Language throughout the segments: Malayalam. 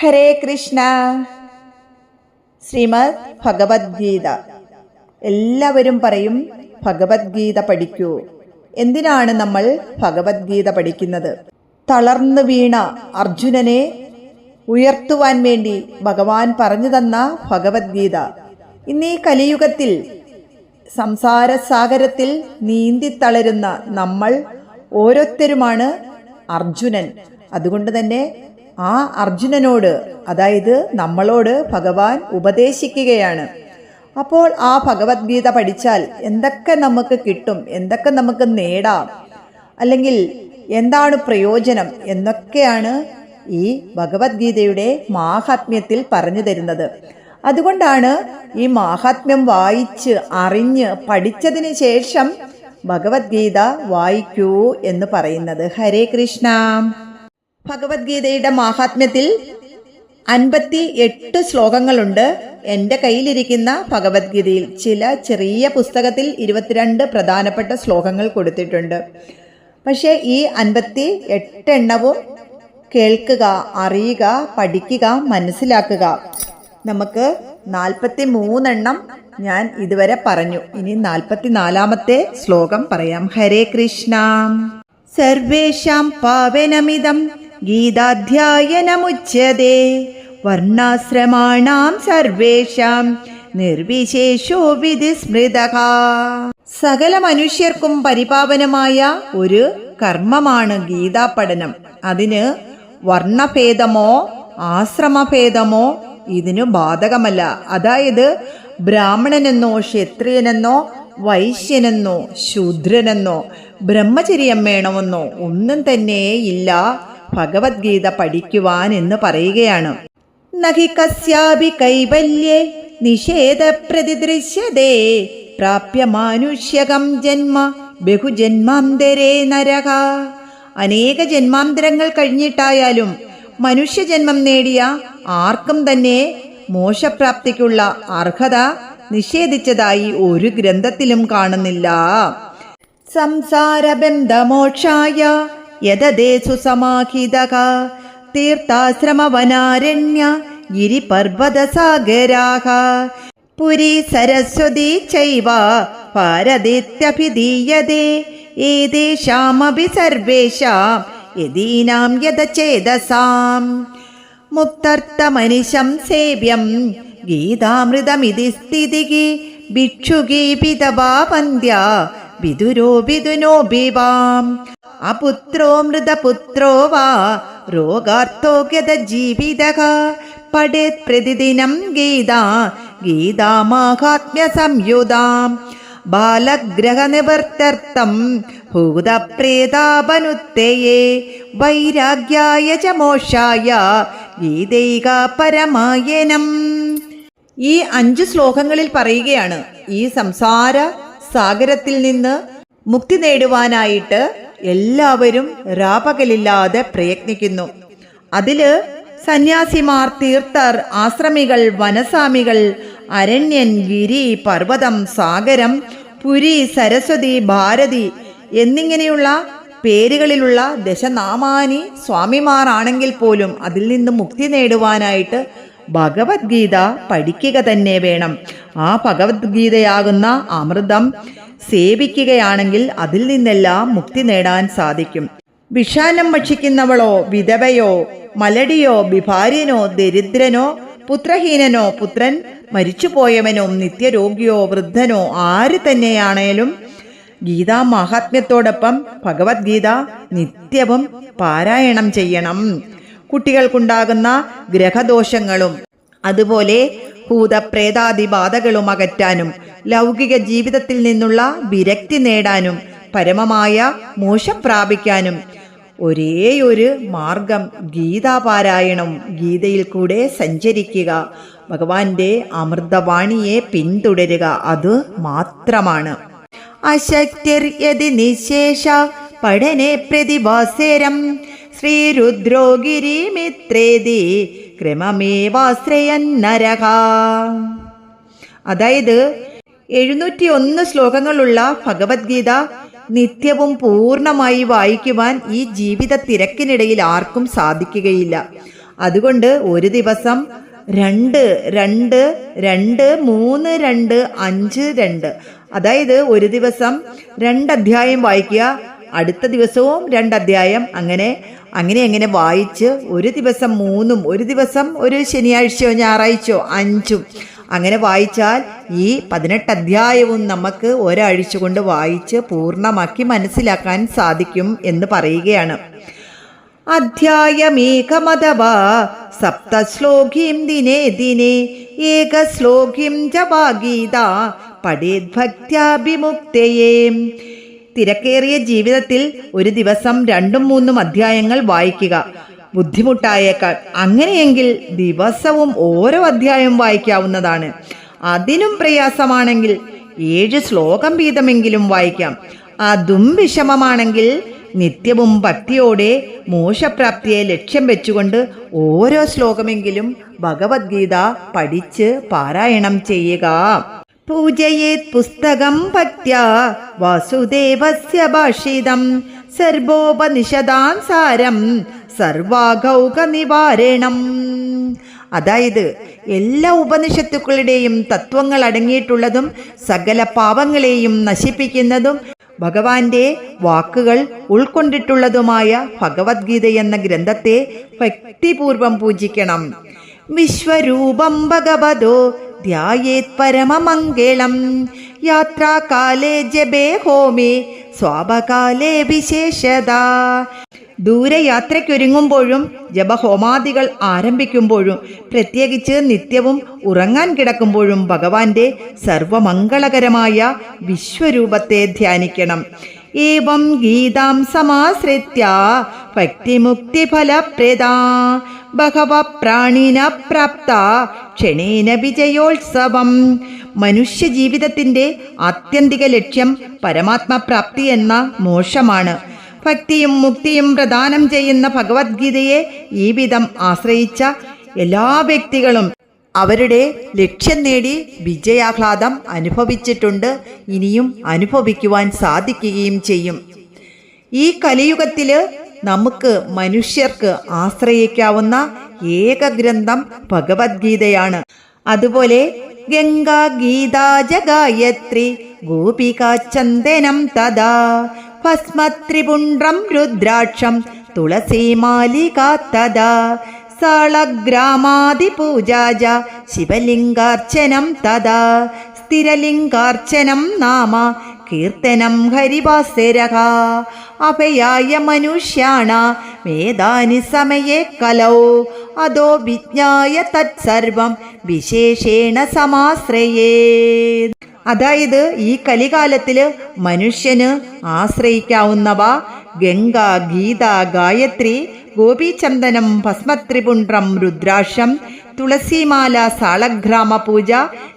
ഹരേ കൃഷ്ണ. ശ്രീമദ് ഭഗവത്ഗീത. എല്ലാവരും പറയും ഭഗവത്ഗീത പഠിക്കൂ. എന്തിനാണ് നമ്മൾ ഭഗവത്ഗീത പഠിക്കുന്നത്? തളർന്നു വീണ അർജുനനെ ഉയർത്തുവാൻ വേണ്ടി ഭഗവാൻ പറഞ്ഞു തന്ന ഭഗവത്ഗീത. ഇന്നീ കലിയുഗത്തിൽ സംസാര സാഗരത്തിൽ നീന്തി തളരുന്ന നമ്മൾ ഓരോരുത്തരുമാണ് അർജുനൻ. അതുകൊണ്ട് തന്നെ ആ അർജുനനോട് അതായത് നമ്മളോട് ഭഗവാൻ ഉപദേശിക്കുകയാണ്. അപ്പോൾ ആ ഭഗവത്ഗീത പഠിച്ചാൽ എന്തൊക്കെ നമുക്ക് കിട്ടും എന്തൊക്കെ നമുക്ക് നേടാം അല്ലെങ്കിൽ എന്താണ് പ്രയോജനം എന്നൊക്കെയാണ് ഈ ഭഗവത്ഗീതയുടെ മാഹാത്മ്യത്തിൽ പറഞ്ഞു തരുന്നത്. അതുകൊണ്ടാണ് ഈ മാഹാത്മ്യം വായിച്ച് അറിഞ്ഞ് പഠിച്ചതിന് ശേഷം ഭഗവത്ഗീത വായിക്കൂ എന്ന് പറയുന്നത്. ഹരേ കൃഷ്ണ. ഭഗവത്ഗീതയുടെ മാഹാത്മ്യത്തിൽ അൻപത്തി എട്ട് ശ്ലോകങ്ങളുണ്ട്. എന്റെ കയ്യിലിരിക്കുന്ന ഭഗവത്ഗീതയിൽ ചില ചെറിയ പുസ്തകത്തിൽ ഇരുപത്തിരണ്ട് പ്രധാനപ്പെട്ട ശ്ലോകങ്ങൾ കൊടുത്തിട്ടുണ്ട്. പക്ഷേ ഈ അൻപത്തി എട്ടെണ്ണവും കേൾക്കുക അറിയുക പഠിക്കുക മനസ്സിലാക്കുക. നമുക്ക് നാൽപ്പത്തി മൂന്നെണ്ണം ഞാൻ ഇതുവരെ പറഞ്ഞു. ഇനി നാൽപ്പത്തി നാലാമത്തെ ശ്ലോകം പറയാം. ഹരേ കൃഷ്ണ. സർവേഷാം പാവനമിതം ഗീതാധ്യായനമുച്യതേ വർണാശ്രമാണാം സർവേഷാം. നിർവിശേഷോ വിധിസ്മൃത സകല മനുഷ്യർക്കും പരിപാവനമായ ഒരു കർമ്മമാണ് ഗീതാ പഠനം അതിന് വർണഭേദമോ ആശ്രമഭേദമോ ഇതിനു ബാധകമല്ല. അതായത് ബ്രാഹ്മണനെന്നോ ക്ഷത്രിയനെന്നോ വൈശ്യനെന്നോ ശൂദ്രനെന്നോ ബ്രഹ്മചര്യം വേണമെന്നോ ഒന്നും തന്നെ ഇല്ല. ഭഗവത്ഗീത പഠിക്കുവാൻ എന്ന് പറയുകയാണ്. നഹി കസ്യാപി കൈവല്യേ നിഷേധ പ്രതിദൃശ്യതേ പ്രാപ്യ മാനുഷ്യകം ജന്മ ബഹുജന്മാന്തരേ നരക. അനേക ജന്മാന്തരങ്ങൾ കഴിഞ്ഞിട്ടായാലും മനുഷ്യ ജന്മം നേടിയ ആർക്കും തന്നെ മോശപ്രാപ്തിക്കുള്ള അർഹത നിഷേധിച്ചതായി ഒരു ഗ്രന്ഥത്തിലും കാണുന്നില്ല. സംസാരബന്ധമോക്ഷായ യതദേസു സമാഹിതക. തീർത്ഥാശ്രമവനാരണ്യ ഗിരിപർവതസാഗരാഹ. പുരി സരസ്വതി ചൈവ ഭാരതീത്യഭിധീയതേ. ഏതേഷാമപി സർവേഷാം യദീനാം യഥചേതസാം മുക്തർത്ഥമനിശം സേവ്യം ഗീതാമൃതമിതി സ്ഥിതികി. ഭിക്ഷുകീ പിതവാ പന്ത്യ വിദുരോ വിദുനോ ബിവാം അപുത്രോ മൃതപുത്രോ വാ രോഗാർത്ഥോഗ്യത ജീവിത പഠേത് പ്രതിദിനം ഗീത ഗീതാമാഹാത്മ്യ സംയുതാം. ബാലഗ്രഹനിവർത്തർത്ഥം ഭൂതപ്രേതാപനുത്തേയേ വൈരാഗ്യായ ച മോക്ഷായ ഗീതൈക പരമായനം. ഈ അഞ്ചു ശ്ലോകങ്ങളിൽ പറയുകയാണ് ഈ സംസാര സാഗരത്തിൽ നിന്ന് മുക്തി നേടുവാനായിട്ട് എല്ലാവരും രാപകലില്ലാതെ പ്രയത്നിക്കുന്നു. അതിൽ സന്യാസിമാർ തീർത്ഥർ ആശ്രമികൾ വനസാമികൾ അരണ്യൻ ഗിരി പർവതം സാഗരം പുരി സരസ്വതി ഭാരതി എന്നിങ്ങനെയുള്ള പേരുകളിലുള്ള ദശനാമാനി സ്വാമിമാരാണെങ്കിൽ പോലും അതിൽ നിന്ന് മുക്തി നേടുവാനായിട്ട് ഭഗവത്ഗീത പഠിക്കുക തന്നെ വേണം. ആ ഭഗവത്ഗീതയാകുന്ന അമൃതം സേവിക്കുകയാണെങ്കിൽ അതിൽ നിന്നെല്ലാം മുക്തി നേടാൻ സാധിക്കും. വിഷാനം ഭക്ഷിക്കുന്നവളോ വിധവയോ മലടിയോ വിഭാര്യനോ ദരിദ്രനോ പുത്രഹീനനോ പുത്രൻ മരിച്ചുപോയവനോ നിത്യരോഗിയോ വൃദ്ധനോ ആര് തന്നെയാണേലും ഗീതാ മാഹാത്മ്യത്തോടൊപ്പം ഭഗവത്ഗീത നിത്യവും പാരായണം ചെയ്യണം. കുട്ടികൾക്കുണ്ടാകുന്ന ഗ്രഹദോഷങ്ങളും അതുപോലെ ഭൂതപ്രേതാദി ബാധകളും അകറ്റാനും ലൗകിക ജീവിതത്തിൽ നിന്നുള്ള വിരക്തി നേടാനും പരമമായ മോശം പ്രാപിക്കാനും ഒരേയൊരു മാർഗം ഗീതാപാരായണം ഗീതയിൽ കൂടെ സഞ്ചരിക്കുക. ഭഗവാന്റെ അമൃതവാണിയെ പിന്തുടരുക അത് മാത്രമാണ്. അശക്തിർയതി നിശേഷ പഠനെ പ്രതിഭാസേരം ശ്രീരുദ്രോ ഗിരിമിത്രേതി ക്രമമേവാശ്രയൻ നരക അതായത് എഴുന്നൂറ്റി ഒന്ന് ശ്ലോകങ്ങളുള്ള ഭഗവത്ഗീത നിത്യവും പൂർണമായി വായിക്കുവാൻ ഈ ജീവിത തിരക്കിനിടയിൽ ആർക്കും സാധിക്കുകയില്ല. അതുകൊണ്ട് ഒരു ദിവസം രണ്ട് രണ്ട് രണ്ട് മൂന്ന് രണ്ട് അഞ്ച് രണ്ട്. അതായത് ഒരു ദിവസം രണ്ട് അധ്യായം വായിക്കുക അടുത്ത ദിവസവും രണ്ട് അധ്യായം അങ്ങനെ അങ്ങനെ അങ്ങനെ വായിച്ച് ഒരു ദിവസം മൂന്നും ഒരു ദിവസം ഒരു ശനിയാഴ്ചയോ ഞായറാഴ്ചയോ അഞ്ചും അങ്ങനെ വായിച്ചാൽ ഈ പതിനെട്ട് അധ്യായവും നമുക്ക് ഒരാഴ്ച കൊണ്ട് വായിച്ച് പൂർണമാക്കി മനസ്സിലാക്കാൻ സാധിക്കും എന്ന് പറയുകയാണ്. അധ്യായമേകമഥവാ സപ്തശ്ലോകീം ദിനേ ദിനേ ഏകശ്ലോകീം ജവാഗീത പഠേത് പഠേദ്ഭക്ത്യാഭിമുക്തയേ തിരക്കേറിയ ജീവിതത്തിൽ ഒരു ദിവസം രണ്ടും മൂന്നും അധ്യായങ്ങൾ വായിക്കുക. ബുദ്ധിമുട്ടായേക്കാൾ അങ്ങനെയെങ്കിൽ ദിവസവും ഓരോ അധ്യായം വായിക്കാവുന്നതാണ്. അതിനും പ്രയാസമാണെങ്കിൽ ഏഴ് ശ്ലോകം വീതമെങ്കിലും വായിക്കാം. അതും വിഷമമാണെങ്കിൽ നിത്യവും ഭക്തിയോടെ മോശപ്രാപ്തിയെ ലക്ഷ്യം വെച്ചുകൊണ്ട് ഓരോ ശ്ലോകമെങ്കിലും ഭഗവത്ഗീത പഠിച്ച് പാരായണം ചെയ്യുക. പൂജയേത് പുസ്തകം ഭക്ത്യ വാസുദേവസ്യ ഭാഷിതം സർവോപനിഷദാൻ സാരം സർവാഗൗക നിവാരണം അതായത് എല്ലാ ഉപനിഷത്തുക്കളുടെയും തത്വങ്ങൾ അടങ്ങിയിട്ടുള്ളതും സകല പാപങ്ങളെയും നശിപ്പിക്കുന്നതും ഭഗവാന്റെ വാക്കുകൾ ഉൾക്കൊണ്ടിട്ടുള്ളതുമായ ഭഗവത്ഗീത എന്ന ഗ്രന്ഥത്തെ ഭക്തിപൂർവം പൂജിക്കണം. വിശ്വരൂപം ഭഗവതോ ധ്യായേത് പരമമംഗളം. യാത്രാകാലേ ജപേ ഹോമേ സ്വാപകാലേ വിശേഷത. ദൂരയാത്രയ്ക്കൊരുങ്ങുമ്പോഴും ജപഹോമാദികൾ ആരംഭിക്കുമ്പോഴും പ്രത്യേകിച്ച് നിത്യവും ഉറങ്ങാൻ കിടക്കുമ്പോഴും ഭഗവാന്റെ സർവമംഗളകരമായ വിശ്വരൂപത്തെ ധ്യാനിക്കണം. ഏവം गीतां समाश्रित्य भक्तिमुक्तिफलप्रदा ബഹവ പ്രാണിന പ്രാപ്ത ക്ഷണേന വിജയോത്സവം. മനുഷ്യ ജീവിതത്തിന്റെ ആത്യന്തിക ലക്ഷ്യം പരമാത്മപ്രാപ്തി എന്ന മോക്ഷമാണ്. ഭക്തിയും മുക്തിയും പ്രദാനം ചെയ്യുന്ന ഭഗവത്ഗീതയെ ഈ വിധം ആശ്രയിച്ച എല്ലാ വ്യക്തികളും അവരുടെ ലക്ഷ്യം നേടി വിജയാഹ്ലാദം അനുഭവിച്ചിട്ടുണ്ട്. ഇനിയും അനുഭവിക്കുവാൻ സാധിക്കുകയും ചെയ്യും. ഈ കലിയുഗത്തിൽ നമുക്ക് മനുഷ്യർക്ക് ആശ്രയിക്കാവുന്ന ഏക ഗ്രന്ഥം ഭഗവത്ഗീതയാണ്. അതുപോലെ ഗംഗാ ഗീതാ ജഗായത്രി ഗോപിക ചന്ദനം തഥാ ഭസ്മത്രിപുണ്ട്രം രുദ്രാക്ഷം തുളസീമാലിക തഥാ സാളഗ്രാമാദിപൂജാജ ശിവലിംഗാർച്ചനം തഥാ. സ്ഥിരലിംഗാർച്ചനം നാമ. കീർത്തനം ഹരിവാസരഹ അഭയായ മനുഷ്യാണ. വേദാനി സമയേ കലൗ. അതോ വിജ്ഞായ തത്സർവം. വിശേഷേണ സമാശ്രയേ. അതായത് ഈ കലികാലത്തിൽ മനുഷ്യന് ആശ്രയിക്കാവുന്നവ ഗംഗ ഗീത ഗായത്രി ഗോപീചന്ദനം ഭസ്മത്രിപുണ്ട്രം രുദ്രാക്ഷം തുളസിമാല സാളഗ്രാമ പൂജ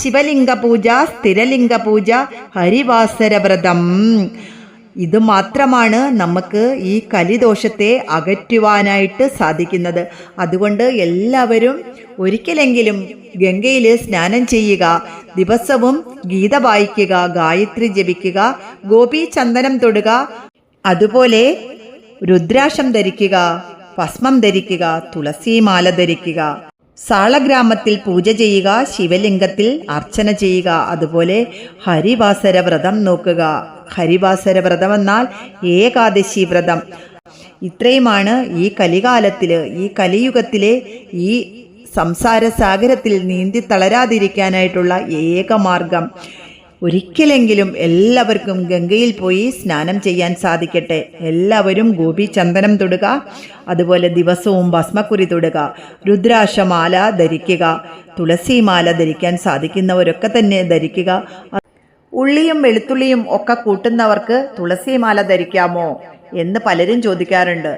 ശിവലിംഗ പൂജ സ്ഥിരലിംഗ പൂജ ഹരിവാസരവ്രതം. ഇത് മാത്രമാണ് നമുക്ക് ഈ കലിദോഷത്തെ അകറ്റുവാനായിട്ട് സാധിക്കുന്നത്. അതുകൊണ്ട് എല്ലാവരും ഒരിക്കലെങ്കിലും ഗംഗയിൽ സ്നാനം ചെയ്യുക ദിവസവും ഗീത വായിക്കുക ഗായത്രി ജപിക്കുക ഗോപി ചന്ദനം തൊടുക അതുപോലെ രുദ്രാക്ഷം ധരിക്കുക. ഭസ്മം ധരിക്കുക തുളസിമാല ധരിക്കുക സാളഗ്രാമത്തിൽ പൂജ ചെയ്യുക ശിവലിംഗത്തിൽ അർച്ചന ചെയ്യുക അതുപോലെ ഹരിവാസര വ്രതം നോക്കുക. ഹരിവാസര വ്രതം എന്നാൽ ഏകാദശി വ്രതം. ഇത്രയുമാണ് ഈ കലികാലത്തിൽ ഈ കലിയുഗത്തിലെ ഈ സംസാര സാഗരത്തിൽ നീന്തി തളരാതിരിക്കാനായിട്ടുള്ള ഏക മാർഗം ഒരിക്കലെങ്കിലും എല്ലാവർക്കും ഗംഗയിൽ പോയി സ്നാനം ചെയ്യാൻ സാധിക്കട്ടെ. എല്ലാവരും ഗോപി ചന്ദനം തൊടുക അതുപോലെ ദിവസവും ഭസ്മക്കുരി തൊടുക രുദ്രാശമാല ധരിക്കുക തുളസിമാല ധരിക്കാൻ സാധിക്കുന്നവരൊക്കെ തന്നെ ധരിക്കുക. ഉള്ളിയും വെളുത്തുള്ളിയും ഒക്കെ കൂട്ടുന്നവർക്ക് തുളസിമാല ധരിക്കാമോ എന്ന് പലരും ചോദിക്കാറുണ്ട്.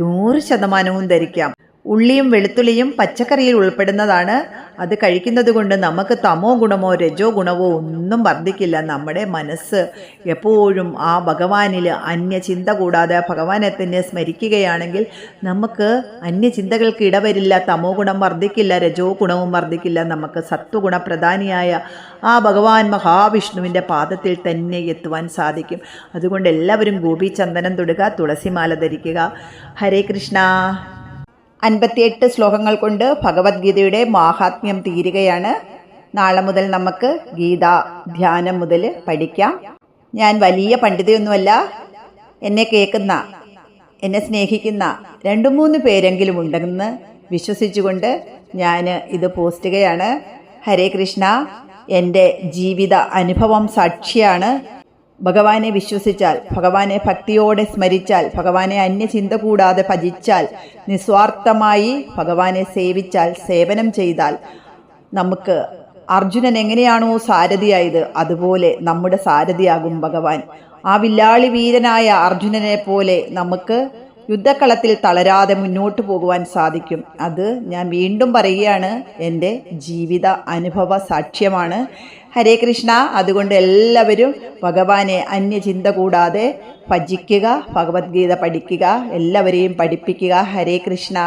നൂറ് ശതമാനവും ധരിക്കാം. ഉള്ളിയും വെളുത്തുള്ളിയും പച്ചക്കറിയിൽ ഉൾപ്പെടുന്നതാണ്. അത് കഴിക്കുന്നത് കൊണ്ട് നമുക്ക് തമോ ഗുണമോ രജോ ഗുണമോ ഒന്നും വർദ്ധിക്കില്ല നമ്മുടെ മനസ്സ്. എപ്പോഴും ആ ഭഗവാനിൽ അന്യചിന്ത കൂടാതെ ഭഗവാനെ തന്നെ സ്മരിക്കുകയാണെങ്കിൽ നമുക്ക് അന്യചിന്തകൾക്ക് ഇടവരില്ല തമോ ഗുണം വർദ്ധിക്കില്ല രജോ ഗുണവും വർദ്ധിക്കില്ല. നമുക്ക് സത്വഗുണപ്രധാനിയായ ആ ഭഗവാൻ മഹാവിഷ്ണുവിന്റെ പാദത്തിൽ തന്നെ എത്തുവാൻ സാധിക്കും. അതുകൊണ്ട് എല്ലാവരും ഗോപി ചന്ദനം തൊടുക തുളസിമാല ധരിക്കുക. ഹരേ കൃഷ്ണ. അൻപത്തിയെട്ട് ശ്ലോകങ്ങൾ കൊണ്ട് ഭഗവത്ഗീതയുടെ മാഹാത്മ്യം തീരുകയാണ്. നാളെ മുതൽ നമുക്ക് ഗീത ധ്യാനം മുതൽ പഠിക്കാം. ഞാൻ വലിയ പണ്ഡിതയൊന്നുമല്ല. എന്നെ കേൾക്കുന്ന എന്നെ സ്നേഹിക്കുന്ന രണ്ടു മൂന്ന് പേരെങ്കിലും ഉണ്ടെന്ന് വിശ്വസിച്ചുകൊണ്ട് ഞാൻ ഇത് പോസ്റ്റുകയാണ് ഹരേ കൃഷ്ണ. എന്റെ ജീവിത അനുഭവം സാക്ഷിയാണ്. ഭഗവാനെ വിശ്വസിച്ചാൽ ഭഗവാനെ ഭക്തിയോടെ സ്മരിച്ചാൽ ഭഗവാനെ അന്യചിന്ത കൂടാതെ ഭജിച്ചാൽ നിസ്വാർത്ഥമായി ഭഗവാനെ സേവിച്ചാൽ സേവനം ചെയ്താൽ നമുക്ക് അർജുനൻ എങ്ങനെയാണോ സാരഥിയായത് അതുപോലെ നമ്മുടെ സാരഥിയാകും ഭഗവാൻ. ആ വില്ലാളി വീരനായ അർജുനനെ പോലെ നമുക്ക് യുദ്ധക്കളത്തിൽ തളരാതെ മുന്നോട്ട് പോകുവാൻ സാധിക്കും. അത് ഞാൻ വീണ്ടും പറയുകയാണ് എന്റെ ജീവിത അനുഭവ സാക്ഷ്യമാണ്. ഹരേ കൃഷ്ണ. അതുകൊണ്ട് എല്ലാവരും ഭഗവാനെ അന്യചിന്ത കൂടാതെ ഭജിക്കുക ഭഗവത്ഗീത പഠിക്കുക എല്ലാവരെയും പഠിപ്പിക്കുക. ഹരേ കൃഷ്ണ.